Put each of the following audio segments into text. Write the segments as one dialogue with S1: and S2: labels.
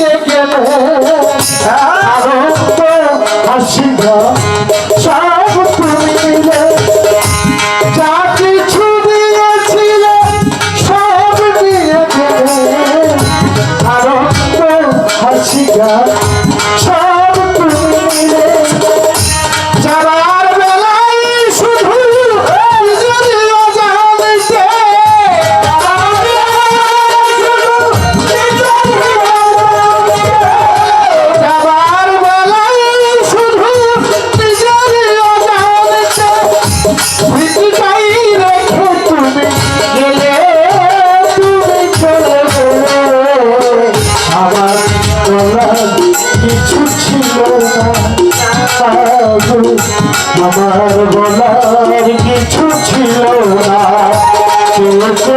S1: 天天的 আমার বলার কিছু ছিল না। চলতে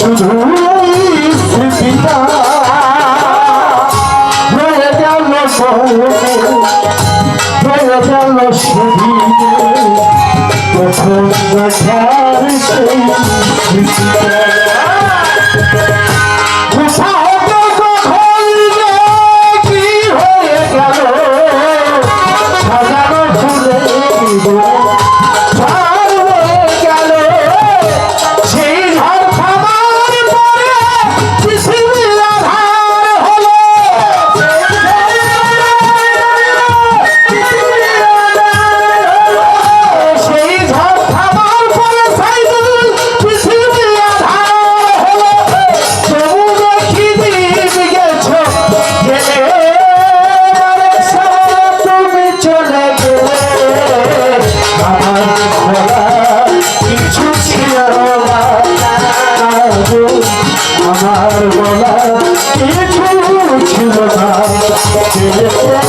S1: শুধু পিতা হয়ে গেল সহজে হয়ে গেল শুধু কখন দেখার সেই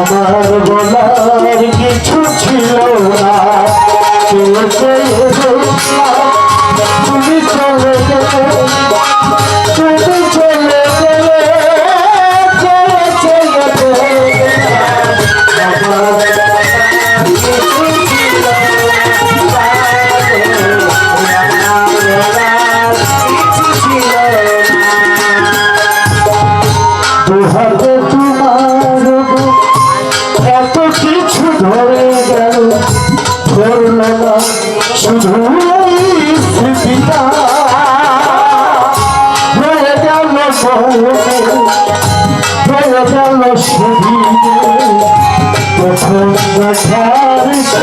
S1: আমার বলার কিছু ছিল না। সহজে হয়ে গেল সুবিধে তখন ছাড়ছে